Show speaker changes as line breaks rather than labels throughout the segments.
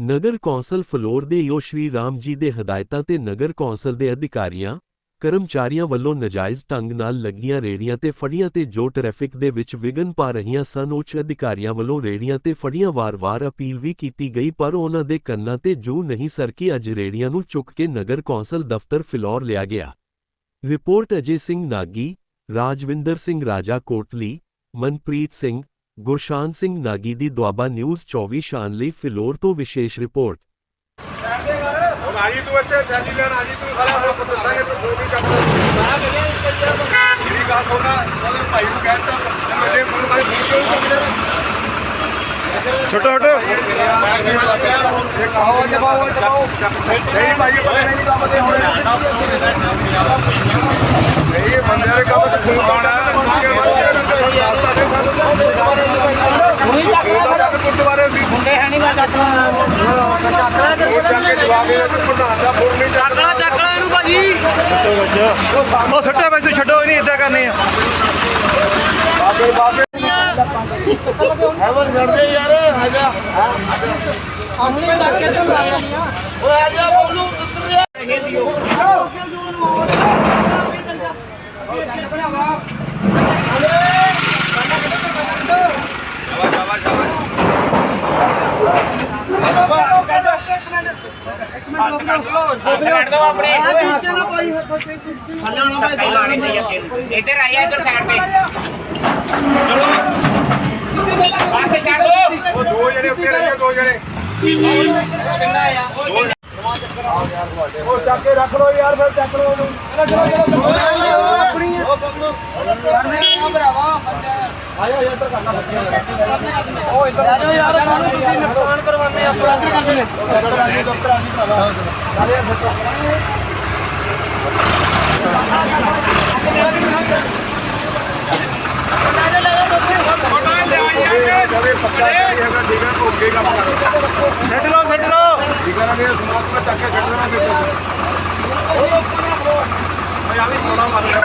ਨਗਰ council floor ਦੇ ਯੋ ਸ਼੍ਰੀ ਰਾਮ ਜੀ ਦੇ ਹਦਾਇਤਾਂ ਤੇ ਨਗਰ ਕੌਂਸਲ ਦੇ ਅਧਿਕਾਰੀਆਂ, ਕਰਮਚਾਰੀਆਂ ਵੱਲੋਂ ਨਜਾਇਜ਼ ਢੰਗ ਨਾਲ ਲੱਗੀਆਂ ਰੇੜੀਆਂ ਤੇ ਫੜੀਆਂ ਤੇ ਜੋ ਟ੍ਰੈਫਿਕ ਦੇ ਵਿੱਚ ਵਿਘਨ ਪਾ ਰਹੀਆਂ ਸਨ, ਉੱਚ ਅਧਿਕਾਰੀਆਂ ਵੱਲੋਂ ਰੇੜੀਆਂ ਤੇ ਫੜੀਆਂ ਵਾਰ-ਵਾਰ ਅਪੀਲ ਵੀ ਕੀਤੀ ਗਈ, ਪਰ ਉਹਨਾਂ ਦੇ ਕੰਨਾਂ ਤੇ ਜੂ ਨਹੀਂ ਸਰਕੀ ਅੱਜ ਰੇੜੀਆਂ ਨੂੰ ਚੁੱਕ ਕੇ ਨਗਰ ਕੌਂਸਲ ਦਫ਼ਤਰ ਫਿਲੌਰ ਲਿਆ ਗਿਆ। ਰਿਪੋਰਟ ਅਜੇ ਸਿੰਘ ਨਾਗੀ, ਰਾਜਵਿੰਦਰ ਸਿੰਘ ਰਾਜਾ ਕੋਟਲੀ ਮਨਪ੍ਰੀਤ ਸਿੰਘ ਗੁਰਸ਼ਾਨ ਸਿੰਘ ਨਾਗੀ ਦੀ ਦੁਆਬਾ ਨਿਊਜ਼ 24 ਸ਼ਾਨ ਲਈ ਫਿਲੌਰ ਤੋਂ ਵਿਸ਼ੇਸ਼ ਰਿਪੋਰਟ।
ਆਜੀ ਤੂੰ ਇੱਥੇ ਥੈਲੀ ਲੈਣ ਆਜੀ ਤੂੰ ਖੜਾ ਹੋ ਕੇ ਦੱਸਾਂਗੇ ਤੂੰ ਜੋ ਵੀ ਕੰਮ ਮੇਰੀ ਗੱਲ ਸੁਣਨਾ ਉਹਦੇ ਭਾਈ ਨੂੰ ਕਹਿੰਦਾ ਮੇਰੇ ਫੋਨ ਵਾਲੇ ਫੋਨ ਕਿਉਂ ਨਹੀਂ ਛੋਟੋ ਛੋਟੋ ਆਓ ਜਵਾਓ ਜਵਾਓ ਨਹੀਂ ਭਾਈ ਪਤਾ ਨਹੀਂ ਕੰਮ ਹੋਣੇ ਨਹੀਂ ਬੰਦੇ ਦੇ ਕੰਮ ਤੇ ਫੋਨ ਆਉਣਾ
ਹੁਣੀ ਚੱਕ ਲੈ ਫਿਰ।
ਗੁਰਦੁਆਰੇ ਵੀ
ਮੁੰਡੇ ਹੈ ਨਹੀਂ ਮੈਂ ਚੱਕ ਲਾ ਚੱਕ ਲੈ ਤੇ
ਦੇ ਪ੍ਰਧਾਨ ਦਾ ਫੋਨ ਨਹੀਂ
ਚੱਕ ਲੈ ਚੱਕ ਲੈ ਇਹਨੂੰ ਭਾਜੀ।
ਉਹ ਸੁੱਟੇ ਵਿੱਚ ਤੂੰ ਛੱਡੋ ਨਹੀਂ ਇਦਾਂ ਕਰਨੀ ਆ। ਬਾਬੇ ਬਾਬੇ ਹੈਵਨ ਕਰਦੇ ਯਾਰ ਆਜਾ
ਹੁਣੀ ਚੱਕ ਕੇ ਤੂੰ ਲਾ ਲੈਣੀ ਆ।
ਓਏ ਆਜਾ ਬੋਲੂ
ਇੱਧਰ ਆਇਆ ਇੱਧਰ ਸਾਈਡ ਤੇ ਚਲੋ ਬਾਤ ਛੱਡ ਦੋ
ਉਹ ਦੋ ਜਣੇ ਉੱਤੇ ਰਹਿ ਦੋ ਜਣੇ ਉਹ ਚੱਕ ਕੇ ਰੱਖ ਲੋ ਯਾਰ ਫਿਰ ਚੱਕ ਲੋ ਉਹਨੂੰ ਆਇਆ ਇੱਧਰ ਕਰਨਾ। ਬੱਚਿਆਂ ਉਹ ਇੱਧਰ
ਯਾਰ ਕਾਹਨੂੰ ਤੁਸੀਂ ਨੁਕਸਾਨ ਕਰਵਾਉਂਦੇ ਆ
ਦਫ਼ਤਰ ਆ ਜੀ ਦਫ਼ਤਰ ਆ ਜੀ ਭਰਾਵਾ ਸਾਰੇ ਜਵੇ ਪੱਕਾ ਨਹੀਂ ਹੈਗਾ ਠੀਕ ਹੈ ਓਕੇ ਕੰਮ ਕਰੋ ਛੱਡ ਲਓ ਛੱਡ ਲਓ ਠੀਕ ਹੈ ਨਾ ਮੇਰੇ ਸਮਾਜ ਨੂੰ ਚੱਕ ਕੇ ਛੱਡ ਦੇਣਾ ਮੇਰੇ। ਓਏ ਆ ਵੀ ਥੋੜਾ ਮਾਰ ਲਿਆ ਉਹ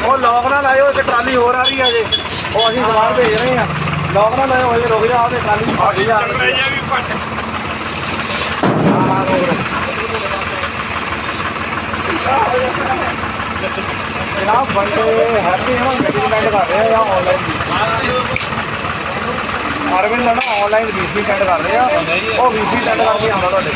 ਉਹ ਲੋਕ ਨਾ ਲਾਇਓ, ਇੱਕ ਟਰਾਲੀ ਹੋਰ ਆ ਰਹੀ ਹੈ ਜੇ। ਉਹ ਅਸੀਂ ਸਮਾਨ ਭੇਜ ਰਹੇ ਹਾਂ ਲੋਕ ਨਾ ਲਾਇਓ ਹਜੇ ਰੁਕ ਜਾ ਉਹਦੇ ਟਰਾਲੀ ਆ
ਜਾ
ਜਨਾਬ, ਬੰਦੇ ਹੈਪੀ ਹੁਣ ਗੱਡੀ ਕਰ ਰਹੇ ਆ ਜਾਂ ਆਨਲਾਈਨ ਅਰਵਿੰਦ ਨਾ ਆਨਲਾਈਨ ਵੀਸੀ ਸੈਂਡ ਕਰ ਰਹੇ ਆ। ਉਹ ਵੀਸੀ ਸੈਂਡ ਕਰਕੇ ਆਉਂਦਾ ਤੁਹਾਡੇ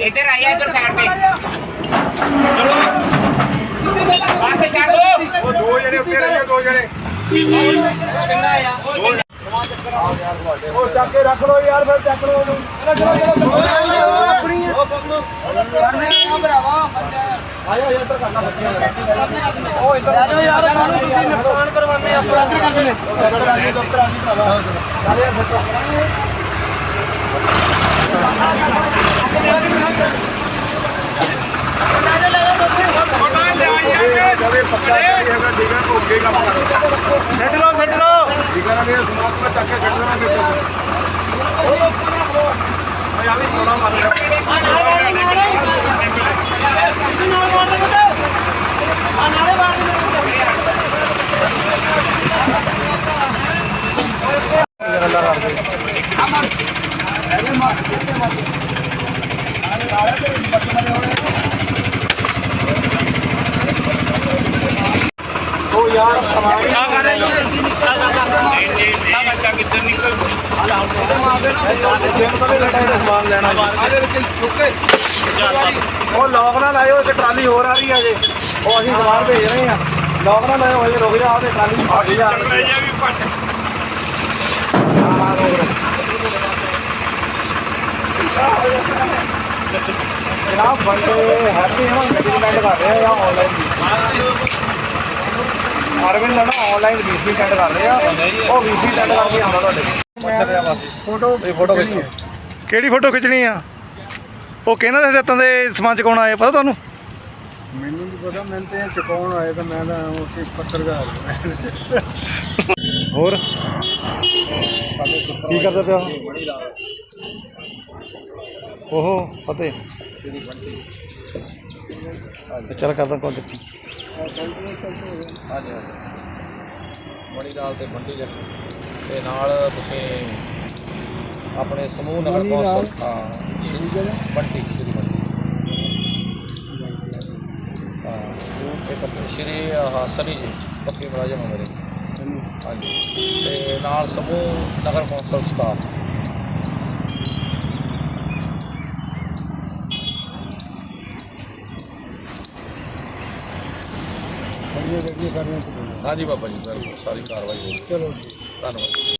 ਇੱਧਰ ਆਇਆ ਇੱਧਰ ਸਾਈਡ ਤੇ। ਚਲੋ ਬਾਤ ਛੱਡ ਦੋ
ਉਹ ਦੋ ਜਣੇ ਉੱਤੇ ਰਹਿ ਦੋ ਜਣੇ ਉਹ ਚੱਕ ਕੇ ਰੱਖ ਲੋ ਯਾਰ ਫਿਰ ਚੱਕ ਲੋ ਉਹਨੂੰ ਆਇਆ ਇੱਧਰ ਕਰਨਾ ਬੱਚਿਆਂ ਉਹ ਇੱਧਰ
ਯਾਰ ਕਾਹਨੂੰ ਤੁਸੀਂ ਨੁਕਸਾਨ ਕਰਵਾਉਂਦੇ ਆ
ਦਫ਼ਤਰ ਆ ਜੀ ਦਫ਼ਤਰ ਆ ਜੀ ਭਰਾਵਾ ਸਾਰੇ ਜਵੇ ਪੱਕਾ ਨਹੀਂ ਹੈਗਾ ਠੀਕ ਹੈ ਓਕੇ ਕੰਮ ਕਰੋ ਛੱਡ ਲਓ ਛੱਡ ਲਓ। ਠੀਕ ਹੈ ਸਮਾਜ ਨੂੰ ਚੱਕ ਕੇ ਛੱਡ ਦੇਣਾ ਮੇਰੇ ਓਏ ਆ ਵੀ ਥੋੜਾ ਮਾਰ ਲਿਆ ਗੱਲਾਂ ਕਰਦੇ ਉਹ ਯਾਰ ਸਮਾਜ
ਬੱਚਾ ਕਿੱਧਰ ਨਿਕਲ
ਸਮਾਨ ਲੈਣਾ ਉਹ ਲੋਕ ਨਾ ਲਾਇਓ, ਇੱਕ ਟਰਾਲੀ ਹੋਰ ਆ ਰਹੀ ਹੈ ਜੇ।
ਉਹ ਅਸੀਂ ਸਮਾਨ ਭੇਜ ਰਹੇ ਹਾਂ ਲੋਕ ਨਾ ਮੈਂ ਹੋਏ ਰੁਕ ਜਾ ਉਹਦੇ ਟਰਾਲੀ ਆ
ਜਾ
ਜਨਾਬ, ਬੰਦੇ ਹੈਪੀ ਹਾਂ ਗੱਡੀ ਕਰ ਰਹੇ ਆ ਜਾਂ ਆਨਲਾਈਨ ਅਰਵਿੰਦ ਨਾ ਆਨਲਾਈਨ ਵੀਸੀ ਸੈਂਡ ਕਰ ਰਹੇ ਆ। ਉਹ ਵੀਸੀ ਸੈਂਡ ਕਰਕੇ ਆਉਂਦਾ ਤੁਹਾਡੇ ਮੱਛਰ ਆ ਬਸ। ਫੋਟੋ ਇਹ ਫੋਟੋ ਖਿੱਚਣੀ
ਕਿਹੜੀ ਫੋਟੋ ਖਿੱਚਣੀ ਆ? ਉਹ ਕਿਹਨਾਂ ਦੇ ਹਦਾਇਤਾਂ ਦੇ ਸਮਾਨ ਚਕਾਉਣ ਆਏ ਪਤਾ ਤੁਹਾਨੂੰ?
ਮੈਨੂੰ ਨਹੀਂ ਪਤਾ ਮੈਂ ਤੇ ਚੁਕਾਉਣ ਆਇਆ ਤਾਂ ਮੈਂ ਤਾਂ ਉਸੇ ਪੱਤਰਕਾਰ
ਹੋਰ? ਕੀ ਕਰਦਾ ਪਿਆ ਓਹੋ ਫਤਿਹ। ਚੱਲ ਕਰਦਾ ਕੋਲ ਚੱਕੀ?
ਹਾਂਜੀ ਹਾਂਜੀ। ਮਣੀ ਨਾਲ ਤੇ ਬੰਡੀ ਦੇ ਤੇ ਨਾਲ ਤੁਸੀਂ ਆਪਣੇ ਸਮੂਹ ਨਗਰ ਕੌਂਸਲ ਹਾਂ। ਜਿਹੜੀ ਬੰਟੀ ਹਾਂ। ਇੱਕ ਆਪਣੇ ਸ਼੍ਰੀ ਆਹ ਸਨੀ ਜੀ ਪੱਕੇ ਮੁਲਾਜ਼ਮ ਮੇਰੇ। ਹਾਂਜੀ। ਤੇ ਨਾਲ ਸਮੂਹ ਨਗਰ ਕੌਂਸਲ ਸਟਾਫ ਹਾਂਜੀ ਬਾਬਾ ਜੀ ਬਿਲਕੁਲ ਸਾਰੀ ਕਾਰਵਾਈ ਹੋ ਗਈ ਚਲੋ। ਧੰਨਵਾਦ।